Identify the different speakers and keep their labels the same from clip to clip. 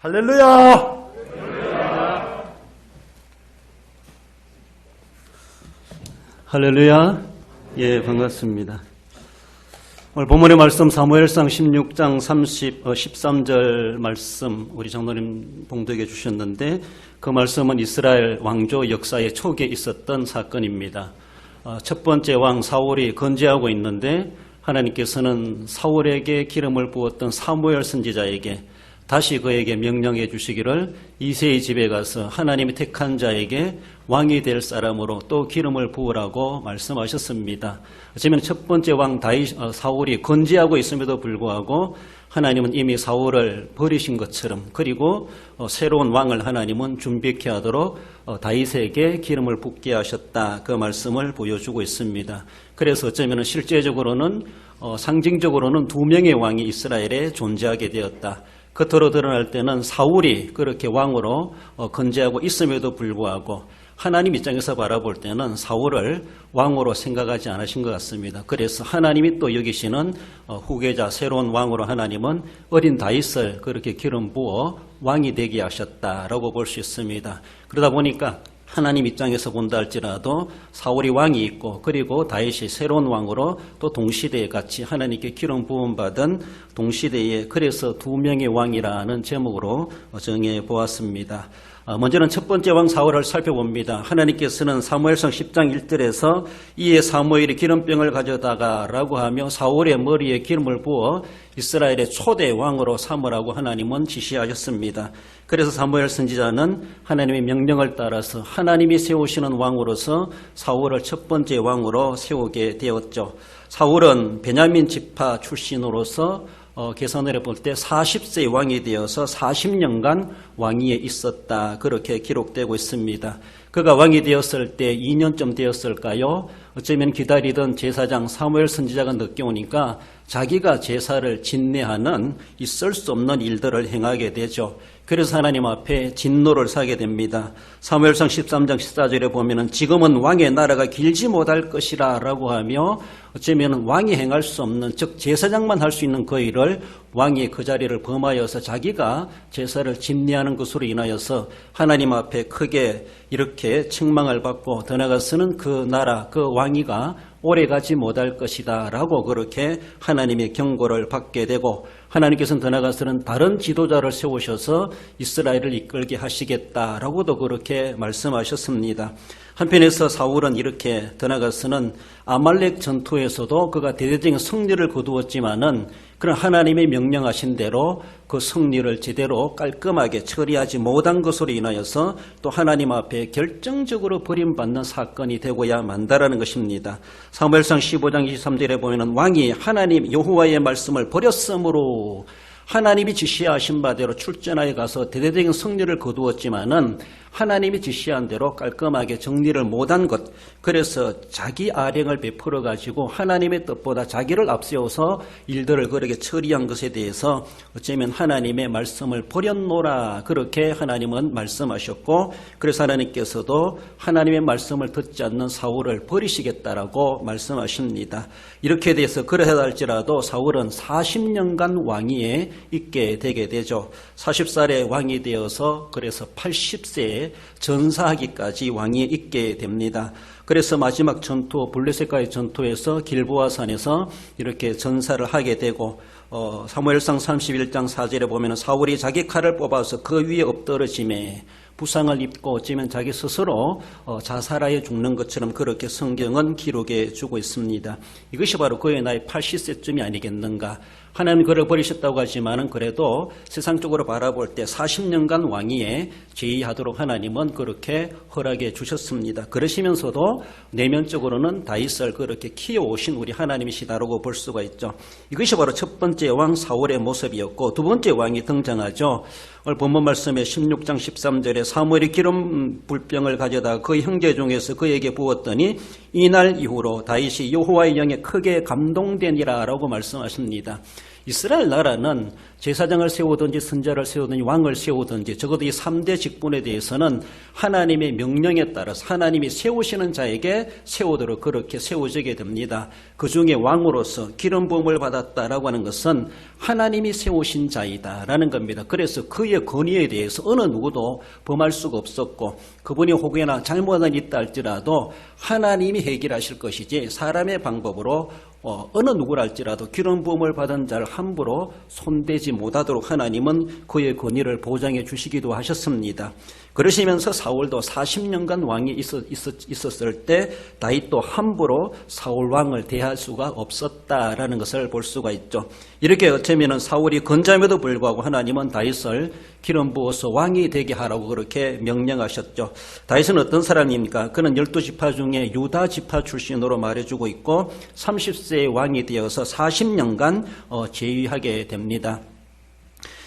Speaker 1: 할렐루야! 할렐루야! 예, 반갑습니다. 오늘 본문의 말씀 사무엘상 16장 30, 어, 13절 말씀 우리 장로님 봉독해 주셨는데 그 말씀은 이스라엘 왕조 역사의 초기에 있었던 사건입니다. 어, 첫 번째 왕 사울이 건재하고 있는데 하나님께서는 사울에게 기름을 부었던 사무엘 선지자에게 다시 그에게 명령해 주시기를 이세의 집에 가서 하나님이 택한 자에게 왕이 될 사람으로 또 기름을 부으라고 말씀하셨습니다. 어쩌면 첫 번째 왕 다이 어, 사울이 건재하고 있음에도 불구하고 하나님은 이미 사울을 버리신 것처럼 그리고 어, 새로운 왕을 하나님은 준비케 하도록 어, 다윗에게 기름을 붓게 하셨다 그 말씀을 보여주고 있습니다. 그래서 어쩌면 실제적으로는 상징적으로는 두 명의 왕이 이스라엘에 존재하게 되었다. 겉으로 드러날 때는 사울이 그렇게 왕으로 건재하고 있음에도 불구하고 하나님 입장에서 바라볼 때는 사울을 왕으로 생각하지 않으신 것 같습니다. 그래서 하나님이 또 여기시는 후계자 새로운 왕으로 하나님은 어린 다윗을 그렇게 기름 부어 왕이 되게 하셨다라고 볼 수 있습니다. 그러다 보니까 하나님 입장에서 본다 할지라도 사울이 왕이 있고 그리고 다윗이 새로운 왕으로 또 동시대에 같이 하나님께 기름 부음 받은 동시대에 그래서 두 명의 왕이라는 제목으로 정해 보았습니다. 먼저는 첫 번째 왕 사울을 살펴봅니다. 하나님께서는 사무엘상 10장 1절에서 이에 사무엘이 기름병을 가져다가라고 하며 사울의 머리에 기름을 부어 이스라엘의 초대 왕으로 삼으라고 하나님은 지시하셨습니다. 그래서 사무엘 선지자는 하나님의 명령을 따라서 하나님이 세우시는 왕으로서 사울을 첫 번째 왕으로 세우게 되었죠. 사울은 베냐민 지파 출신으로서 어, 계산을 해볼 때 40세 왕이 되어서 40년간 왕위에 있었다. 그렇게 기록되고 있습니다. 그가 왕이 되었을 때 2년쯤 되었을까요? 어쩌면 기다리던 제사장 사무엘 선지자가 늦게 오니까 자기가 제사를 진내하는 있을 수 없는 일들을 행하게 되죠. 그래서 하나님 앞에 진노를 사게 됩니다. 사무엘상 13장 14절에 보면은 지금은 왕의 나라가 길지 못할 것이라 라고 하며 어쩌면 왕이 행할 수 없는 즉 제사장만 할 수 있는 그 일을 왕이 그 자리를 범하여서 자기가 제사를 진내하는 것으로 인하여서 하나님 앞에 크게 이렇게 책망을 받고 더 나아가서는 그 나라 그 왕위가 오래가지 못할 것이다 라고 그렇게 하나님의 경고를 받게 되고 하나님께서는 더 나아가서는 다른 지도자를 세우셔서 이스라엘을 이끌게 하시겠다라고도 그렇게 말씀하셨습니다. 한편에서 사울은 이렇게 더 나아가서는 아말렉 전투에서도 그가 대대적인 승리를 거두었지만은 그런 하나님의 명령하신 대로 그 승리를 제대로 깔끔하게 처리하지 못한 것으로 인하여서 또 하나님 앞에 결정적으로 버림받는 사건이 되고야 만다라는 것입니다. 사무엘상 15장 23절에 보면 왕이 하나님 여호와의 말씀을 버렸으므로 하나님이 지시하신 바대로 출전하여 가서 대대적인 승리를 거두었지만은 하나님이 지시한 대로 깔끔하게 정리를 못한 것 그래서 자기 아령을 베풀어 가지고 하나님의 뜻보다 자기를 앞세워서 일들을 그렇게 처리한 것에 대해서 어쩌면 하나님의 말씀을 버렸노라 그렇게 하나님은 말씀하셨고 그래서 하나님께서도 하나님의 말씀을 듣지 않는 사울을 버리시겠다라고 말씀하십니다. 이렇게 돼서 그러하다 할지라도 사울은 40년간 왕위에 있게 되게 되죠. 40살에 왕이 되어서 그래서 80세에 전사하기까지 왕위에 있게 됩니다. 그래서 마지막 전투 블레셋과의 전투에서 길보아 산에서 이렇게 전사를 하게 되고 어, 사무엘상 31장 4절에 보면 사울이 자기 칼을 뽑아서 그 위에 엎드러짐에 부상을 입고 어쩌면 자기 스스로 어, 자살하여 죽는 것처럼 그렇게 성경은 기록해 주고 있습니다. 이것이 바로 그의 나이 80세쯤이 아니겠는가. 하나님 그를 버리셨다고 하지만은 그래도 세상적으로 바라볼 때 40년간 왕위에 제의하도록 하나님은 그렇게 허락해 주셨습니다. 그러시면서도 내면적으로는 다윗을 그렇게 키워오신 우리 하나님이시다라고 볼 수가 있죠. 이것이 바로 첫 번째 왕 사울의 모습이었고 두 번째 왕이 등장하죠. 오늘 본문 말씀에 16장 13절에 사무엘이 기름 불병을 가져다 그 형제 중에서 그에게 부었더니 이날 이후로 다윗이 여호와의 영에 크게 감동되니라라고 말씀하십니다. 이스라엘 나라는 제사장을 세우든지 선자를 세우든지 왕을 세우든지 적어도 이 3대 직분에 대해서는 하나님의 명령에 따라서 하나님이 세우시는 자에게 세우도록 그렇게 세워지게 됩니다. 그 중에 왕으로서 기름 부음을 받았다라고 하는 것은 하나님이 세우신 자이다라는 겁니다. 그래서 그의 권위에 대해서 어느 누구도 범할 수가 없었고 그분이 혹여나 잘못은 있다 할지라도 하나님이 해결하실 것이지 사람의 방법으로 어, 어느 누구랄지라도 기름 부음을 받은 자를 함부로 손대지 못하도록 하나님은 그의 권위를 보장해 주시기도 하셨습니다. 그러시면서 사울도 40년간 왕이 있었, 있었, 을때 다윗도 함부로 사울 왕을 대할 수가 없었다라는 것을 볼 수가 있죠. 이렇게 어쩌면 사울이 건자임에도 불구하고 하나님은 다윗을 기름 부어서 왕이 되게 하라고 그렇게 명령하셨죠. 다윗은 어떤 사람입니까? 그는 12지파 중에 유다 지파 출신으로 말해주고 있고 30 세의 왕이 되어서 40년간 어, 제위하게 됩니다.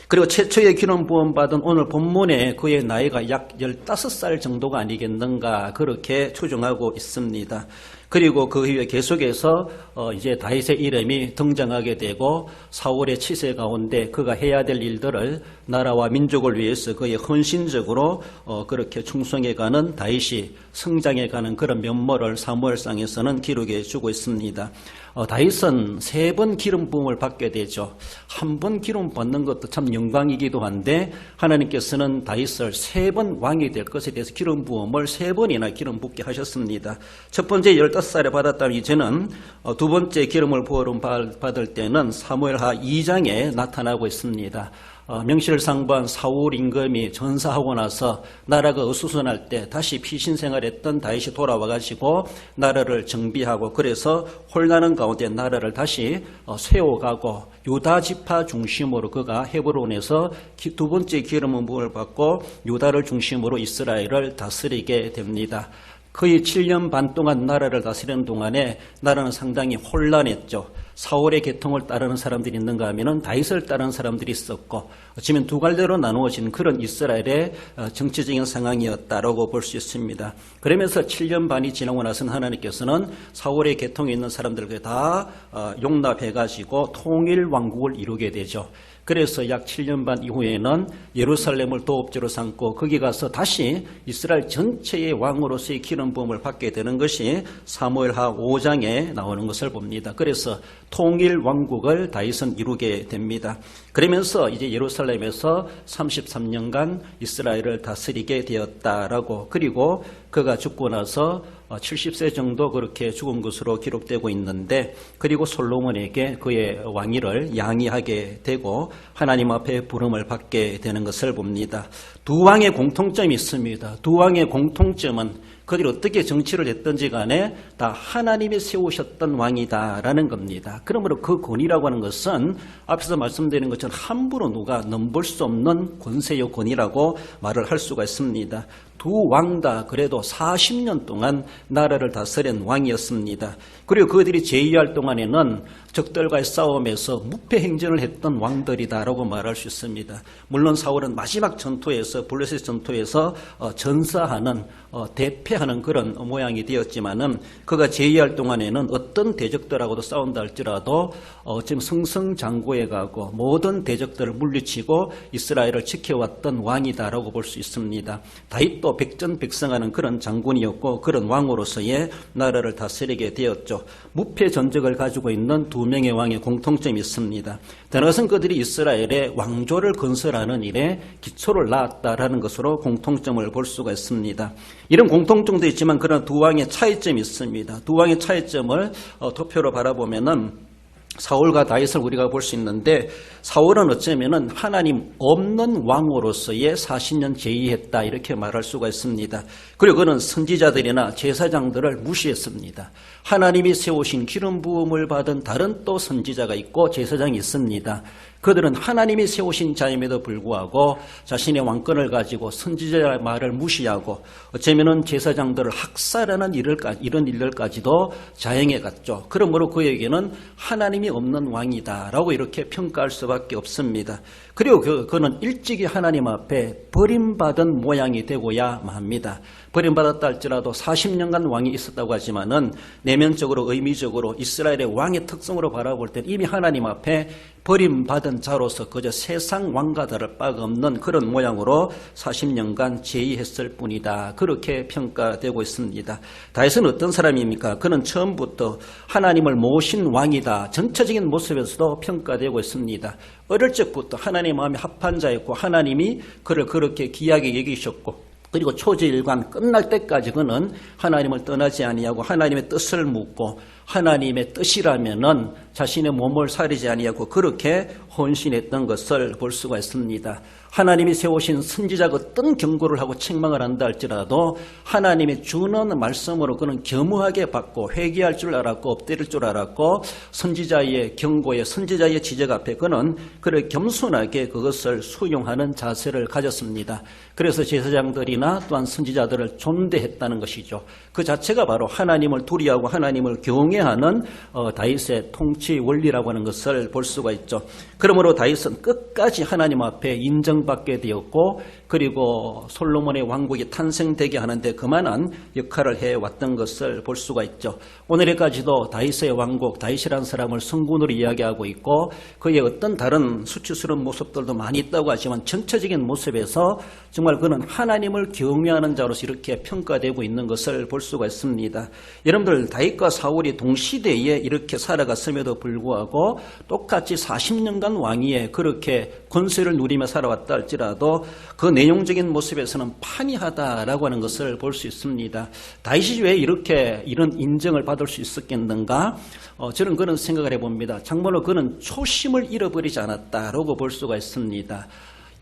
Speaker 1: 그리고 최초의 기름 부음 받은 오늘 본문에 그의 나이가 약 15살 정도가 아니겠는가 그렇게 추정하고 있습니다. 그리고 그 이후에 계속해서 어 이제 다윗의 이름이 등장하게 되고 사울의 치세 가운데 그가 해야 될 일들을 나라와 민족을 위해서 그의 헌신적으로 어 그렇게 충성해가는 다윗이 성장해가는 그런 면모를 사무엘상에서는 기록해 주고 있습니다. 어, 다윗은 세 번 기름 부음을 받게 되죠. 한 번 기름 받는 것도 참 영광이기도 한데 하나님께서는 다윗을 세 번 왕이 될 것에 대해서 기름 부음을 세 번이나 기름 붓게 하셨습니다. 첫 번째 15살에 받았다면 이제는 어, 두 번째 기름을 부음 받을 때는 사무엘하 2장에 나타나고 있습니다. 어, 명실상부한 사울 임금이 전사하고 나서 나라가 어수선할 때 다시 피신 생활했던 다윗이 돌아와 가지고 나라를 정비하고 그래서 혼란한 가운데 나라를 다시 어, 세워가고 유다 지파 중심으로 그가 헤브론에서 두 번째 기름 부음을 받고 유다를 중심으로 이스라엘을 다스리게 됩니다. 거의 7년 반 동안 나라를 다스리는 동안에 나라는 상당히 혼란했죠. 사울의 계통을 따르는 사람들이 있는가 하면은 다윗을 따르는 사람들이 있었고 어쩌면 두 갈래로 나누어진 그런 이스라엘의 어, 정치적인 상황이었다라고 볼 수 있습니다. 그러면서 7년 반이 지나고 나서는 하나님께서는 사울의 계통에 있는 사람들을 다 어, 용납해 가지고 통일 왕국을 이루게 되죠. 그래서 약 7년 반 이후에는 예루살렘을 도읍지로 삼고 거기 가서 다시 이스라엘 전체의 왕으로서의 기름 부음을 받게 되는 것이 사무엘하 5장에 나오는 것을 봅니다. 그래서 통일 왕국을 다윗은 이루게 됩니다. 그러면서 이제 예루살렘에서 33년간 이스라엘을 다스리게 되었다라고 그리고 그가 죽고 나서 70세 정도 그렇게 죽은 것으로 기록되고 있는데 그리고 솔로몬에게 그의 왕위를 양이하게 되고 하나님 앞에 부름을 받게 되는 것을 봅니다. 두 왕의 공통점이 있습니다. 두 왕의 공통점은 그들이 어떻게 정치를 했던지 간에 다 하나님이 세우셨던 왕이다라는 겁니다. 그러므로 그 권위라고 하는 것은 앞에서 말씀드린 것처럼 함부로 누가 넘볼 수 없는 권세요 권위라고 말을 할 수가 있습니다. 두 왕 다 그래도 40년 동안 나라를 다스린 왕이었습니다. 그리고 그들이 제위할 동안에는 적들과의 싸움에서 무패 행전을 했던 왕들이다라고 말할 수 있습니다. 물론 사울은 마지막 전투에서 블레셋 전투에서 어, 전사하는 어, 대패하는 그런 모양이 되었지만은 그가 제위할 동안에는 어떤 대적들하고도 싸운다 할지라도 어, 지금 승승장구해 가고 모든 대적들을 물리치고 이스라엘을 지켜왔던 왕이다라고 볼 수 있습니다. 다윗도 백전백승하는 그런 장군이었고 그런 왕으로서의 나라를 다스리게 되었죠. 무패 전적을 가지고 있는 두 명의 왕의 공통점이 있습니다. 다른 그들이 이스라엘의 왕조를 건설하는 일에 기초를 낳았다라는 것으로 공통점을 볼 수가 있습니다. 이런 공통점도 있지만 그런 두 왕의 차이점이 있습니다. 두 왕의 차이점을 어, 도표로 바라보면은 사울과 다윗을 우리가 볼 수 있는데 사울은 어쩌면은 하나님 없는 왕으로서의 40년 제의했다 이렇게 말할 수가 있습니다. 그리고 그는 선지자들이나 제사장들을 무시했습니다. 하나님이 세우신 기름 부음을 받은 다른 또 선지자가 있고 제사장이 있습니다. 그들은 하나님이 세우신 자임에도 불구하고 자신의 왕권을 가지고 선지자의 말을 무시하고 어쩌면은 제사장들을 학살하는 일을까지, 이런 일들까지도 자행해 갔죠. 그러므로 그에게는 하나님이 없는 왕이다라고 이렇게 평가할 수밖에 없습니다. 그리고 그, 그는 일찍이 하나님 앞에 버림받은 모양이 되고야 합니다. 버림받았다 할지라도 40년간 왕이 있었다고 하지만은 내면적으로 의미적으로 이스라엘의 왕의 특성으로 바라볼 때 이미 하나님 앞에 버림받은 자로서 그저 세상 왕과 다를 바가 없는 그런 모양으로 40년간 제의했을 뿐이다. 그렇게 평가되고 있습니다. 다윗은 어떤 사람입니까? 그는 처음부터 하나님을 모신 왕이다. 전체적인 모습에서도 평가되고 있습니다. 어릴 적부터 하나님 마음에 합한 자였고 하나님이 그를 그렇게 귀하게 여기셨고 그리고 초지일관 끝날 때까지 그는 하나님을 떠나지 아니하고 하나님의 뜻을 묻고 하나님의 뜻이라면은 자신의 몸을 사리지 아니하고 그렇게 헌신했던 것을 볼 수가 있습니다. 하나님이 세우신 선지자가 어떤 경고를 하고 책망을 한다 할지라도 하나님이 주는 말씀으로 그는 겸허하게 받고 회개할 줄 알았고 엎드릴 줄 알았고 선지자의 경고에 선지자의 지적 앞에 그는 그를 겸손하게 그것을 수용하는 자세를 가졌습니다. 그래서 제사장들이나 또한 선지자들을 존대했다는 것이죠. 그 자체가 바로 하나님을 두리하고 하나님을 경외 하는 어, 다윗의 통치 원리라고 하는 것을 볼 수가 있죠. 그러므로 다윗은 끝까지 하나님 앞에 인정받게 되었고 그리고 솔로몬의 왕국이 탄생되게 하는데 그만한 역할을 해왔던 것을 볼 수가 있죠. 오늘까지도 다윗의 왕국, 다윗이라는 사람을 성군으로 이야기하고 있고 그의 어떤 다른 수치스러운 모습들도 많이 있다고 하지만 전체적인 모습에서 정말 그는 하나님을 경외하는 자로서 이렇게 평가되고 있는 것을 볼 수가 있습니다. 여러분들 다윗과 사울이 동시대에 이렇게 살아갔음에도 불구하고 똑같이 40년간 왕위에 그렇게 권세를 누리며 살아왔다 할지라도 그 내용적인 모습에서는 판이하다라고 하는 것을 볼 수 있습니다. 다윗이 왜 이렇게 이런 인정을 받을 수 있었겠는가? 어, 저는 그런 생각을 해봅니다. 참고로 그는 초심을 잃어버리지 않았다라고 볼 수가 있습니다.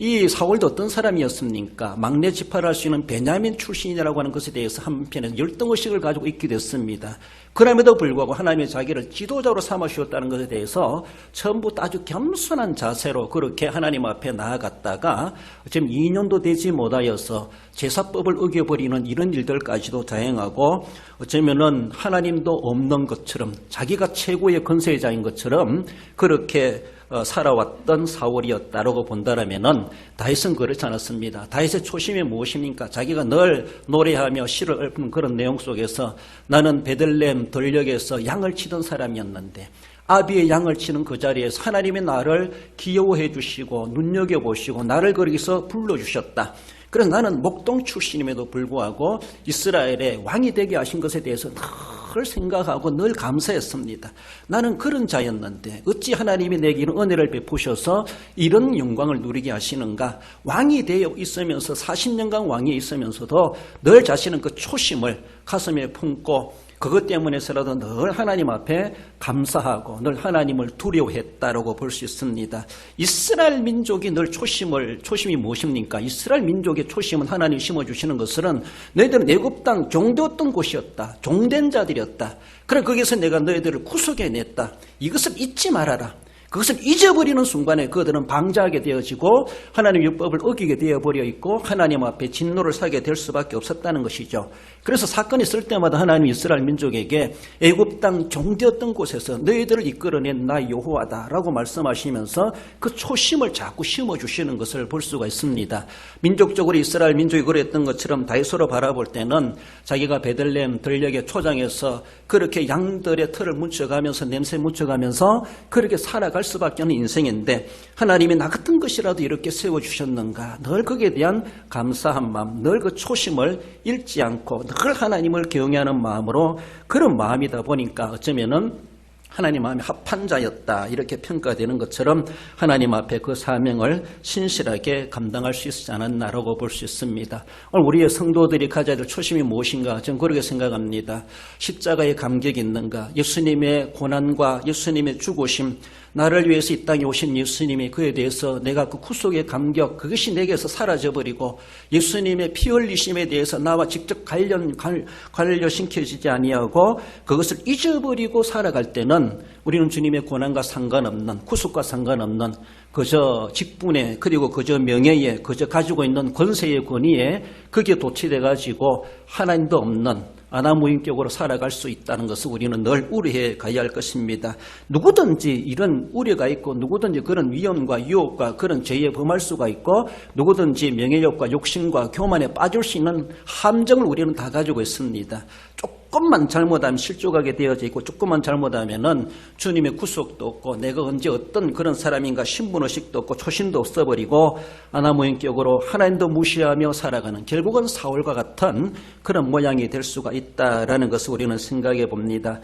Speaker 1: 이 사울도 어떤 사람이었습니까? 막내 지파를 할 수 있는 베냐민 출신이라고 하는 것에 대해서 한편에서 열등의식을 가지고 있게 됐습니다. 그럼에도 불구하고 하나님의 자기를 지도자로 삼으셨다는 것에 대해서 처음부터 아주 겸손한 자세로 그렇게 하나님 앞에 나아갔다가 지금 2년도 되지 못하여서 제사법을 어겨버리는 이런 일들까지도 자행하고 어쩌면은 하나님도 없는 것처럼 자기가 최고의 건세자인 것처럼 그렇게 어, 살아왔던 사월이었다라고 본다라면은 다윗은 그렇지 않았습니다. 다윗의 초심이 무엇입니까? 자기가 늘 노래하며 시를 읊는 그런 내용 속에서 나는 베들렘 들녘에서 양을 치던 사람이었는데 아비의 양을 치는 그 자리에서 하나님의 나를 귀여워해 주시고 눈여겨 보시고 나를 거기서 불러 주셨다. 그래서 나는 목동 출신임에도 불구하고 이스라엘의 왕이 되게 하신 것에 대해서 늘 생각하고 늘 감사했습니다. 나는 그런 자였는데 어찌 하나님이 내게 이런 은혜를 베푸셔서 이런 영광을 누리게 하시는가? 왕이 되어 있으면서 40년간 왕이 있으면서도 늘 자신은 그 초심을 가슴에 품고 그것 때문에서라도 늘 하나님 앞에 감사하고 늘 하나님을 두려워했다라고 볼 수 있습니다. 이스라엘 민족이 늘 초심을 초심이 무엇입니까? 이스라엘 민족의 초심은 하나님 심어 주시는 것은 너희들은 애굽 땅 종되었던 곳이었다. 종된 자들이었다. 그래 거기서 내가 너희들을 구속해 냈다. 이것을 잊지 말아라. 그것을 잊어버리는 순간에 그들은 방자하게 되어지고 하나님 율법을 어기게 되어버려 있고 하나님 앞에 진노를 사게 될 수밖에 없었다는 것이죠. 그래서 사건이 있을 때마다 하나님 이스라엘 민족에게 애굽 땅 종되었던 곳에서 너희들을 이끌어낸 나 여호와다라고 말씀하시면서 그 초심을 자꾸 심어주시는 것을 볼 수가 있습니다. 민족적으로 이스라엘 민족이 그랬던 것처럼 다이소로 바라볼 때는 자기가 베들렘 들녘의 초장에서 그렇게 양들의 털을 묻혀가면서 냄새 묻혀가면서 그렇게 살아 갈 수밖에 없는 인생인데 하나님이 나 같은 것이라도 이렇게 세워주셨는가? 늘 거기에 대한 감사한 마음 늘 그 초심을 잃지 않고 늘 하나님을 경외하는 마음으로 그런 마음이다 보니까 어쩌면은 하나님 마음에 합한 자였다 이렇게 평가되는 것처럼 하나님 앞에 그 사명을 신실하게 감당할 수 있지 않았나라고 볼 수 있습니다. 오늘 우리의 성도들이 가져야 될 초심이 무엇인가 저는 그렇게 생각합니다. 십자가의 감격이 있는가 예수님의 고난과 예수님의 죽으심 나를 위해서 이 땅에 오신 예수님이 그에 대해서 내가 그 구속의 감격 그것이 내게서 사라져버리고 예수님의 피 흘리심에 대해서 나와 직접 관련 관련시켜지지 아니하고 그것을 잊어버리고 살아갈 때는 우리는 주님의 고난과 상관없는 구속과 상관없는 그저 직분에 그리고 그저 명예에 그저 가지고 있는 권세의 권위에 그게 도취돼 가지고 하나님도 없는 아나무인격으로 살아갈 수 있다는 것을 우리는 늘 우려해 가야 할 것입니다. 누구든지 이런 우려가 있고 누구든지 그런 위험과 유혹과 그런 죄에 범할 수가 있고 누구든지 명예욕과 욕심과 교만에 빠질 수 있는 함정을 우리는 다 가지고 있습니다. 조금 만 잘못하면 실족하게 되어져 있고 조금만 잘못하면은 주님의 구속도 없고 내가 언제 어떤 그런 사람인가 신분의식도 없고 초심도 없어버리고 아나무인격으로 하나님도 무시하며 살아가는 결국은 사울과 같은 그런 모양이 될 수가 있다라는 것을 우리는 생각해 봅니다.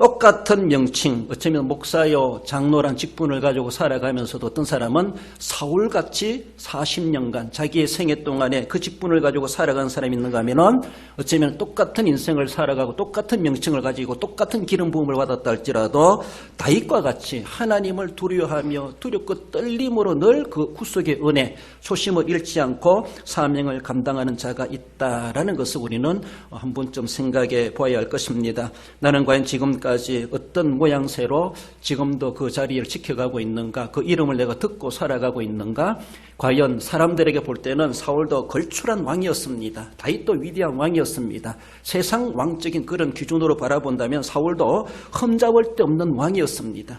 Speaker 1: 똑같은 명칭, 어쩌면 목사요, 장로란 직분을 가지고 살아가면서도 어떤 사람은 사울같이 40년간 자기의 생애 동안에 그 직분을 가지고 살아간 사람이 있는가 하면은 어쩌면 똑같은 인생을 살아가고 똑같은 명칭을 가지고 똑같은 기름 부음을 받았다 할지라도 다윗과 같이 하나님을 두려워하며 두렵고 떨림으로 늘 그 구속의 은혜, 초심을 잃지 않고 사명을 감당하는 자가 있다라는 것을 우리는 한 번쯤 생각해 보아야 할 것입니다. 나는 과연 지금까지 어떤 모양새로 지금도 그 자리를 지켜가고 있는가, 그 이름을 내가 듣고 살아가고 있는가, 과연 사람들에게 볼 때는 사울도 걸출한 왕이었습니다. 다윗도 위대한 왕이었습니다. 세상 왕적인 그런 기준으로 바라본다면 사울도 흠잡을 데 없는 왕이었습니다.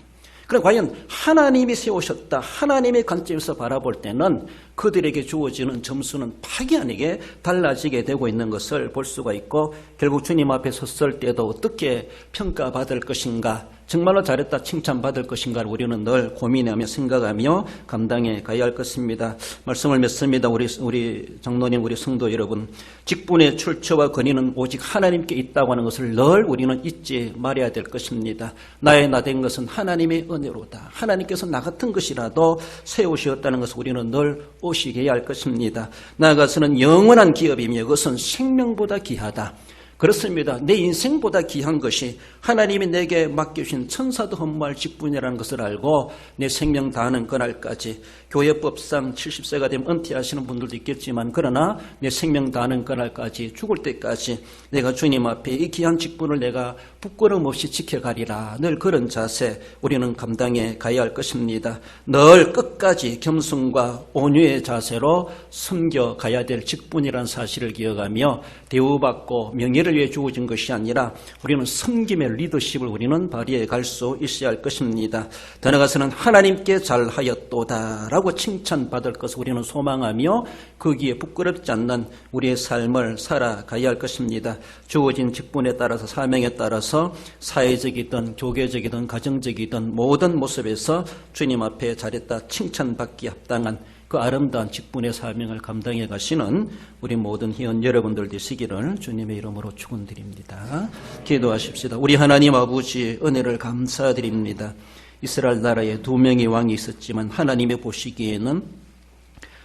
Speaker 1: 그럼 과연 하나님이 세우셨다. 하나님의 관점에서 바라볼 때는 그들에게 주어지는 점수는 파기 아니게 달라지게 되고 있는 것을 볼 수가 있고 결국 주님 앞에 섰을 때도 어떻게 평가받을 것인가 정말로 잘했다 칭찬받을 것인가를 우리는 늘 고민하며 생각하며 감당해 가야 할 것입니다. 말씀을 맺습니다. 우리 우리 장로님, 우리 성도 여러분, 직분의 출처와 권위는 오직 하나님께 있다고 하는 것을 늘 우리는 잊지 말아야 될 것입니다. 나의 나 된 것은 하나님의 은혜로다. 하나님께서 나 같은 것이라도 세우셨다는 것을 우리는 늘 해야 할 것입니다. 나아가서는 영원한 기업이며 그것은 생명보다 귀하다. 그렇습니다. 내 인생보다 귀한 것이 하나님이 내게 맡겨주신 천사도 헌무할 직분이라는 것을 알고 내 생명 다하는 그날까지 교회법상 70세가 되면 은퇴하시는 분들도 있겠지만 그러나 내 생명 다하는 그날까지 죽을 때까지 내가 주님 앞에 이 귀한 직분을 내가 부끄럼 없이 지켜가리라 늘 그런 자세 우리는 감당해 가야 할 것입니다. 늘 끝까지 겸손과 온유의 자세로 섬겨 가야 될 직분이라는 사실을 기억하며 대우받고 명예를 위해 주어진 것이 아니라 우리는 섬김의 리더십을 우리는 발휘해 갈 수 있어야 할 것입니다. 더 나아가서는 하나님께 잘하였도다라고 칭찬받을 것을 우리는 소망하며 거기에 부끄럽지 않는 우리의 삶을 살아가야 할 것입니다. 주어진 직분에 따라서 사명에 따라서 사회적이든 교계적이든 가정적이든 모든 모습에서 주님 앞에 잘했다 칭찬받기 합당한 그 아름다운 직분의 사명을 감당해 가시는 우리 모든 희원 여러분들 되시기를 주님의 이름으로 축원드립니다. 기도하십시다. 우리 하나님 아버지 은혜를 감사드립니다. 이스라엘 나라에 두 명의 왕이 있었지만 하나님의 보시기에는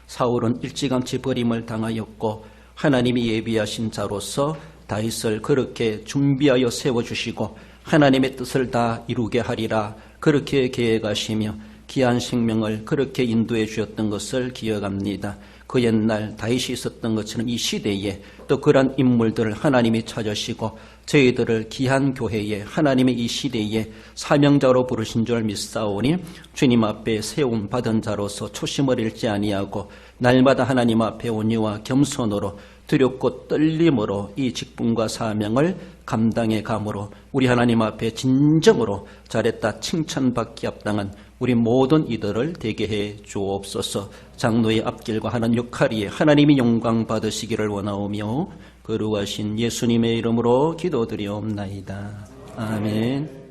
Speaker 1: 사울은 일찌감치 버림을 당하였고 하나님이 예비하신 자로서 다윗을 그렇게 준비하여 세워주시고 하나님의 뜻을 다 이루게 하리라 그렇게 계획하시며 귀한 생명을 그렇게 인도해 주셨던 것을 기억합니다. 그 옛날 다윗이 있었던 것처럼 이 시대에 또 그러한 인물들을 하나님이 찾으시고 저희들을 귀한 교회에 하나님의 이 시대에 사명자로 부르신 줄 믿사오니 주님 앞에 세움 받은 자로서 초심을 잃지 아니하고 날마다 하나님 앞에 온유와 겸손으로 두렵고 떨림으로 이 직분과 사명을 감당해 감으로 우리 하나님 앞에 진정으로 잘했다 칭찬받기 합당한 우리 모든 이들을 되게 해 주옵소서 장로의 앞길과 하는 역할이 하나님이 영광 받으시기를 원하오며 거룩하신 예수님의 이름으로 기도드리옵나이다. 아멘.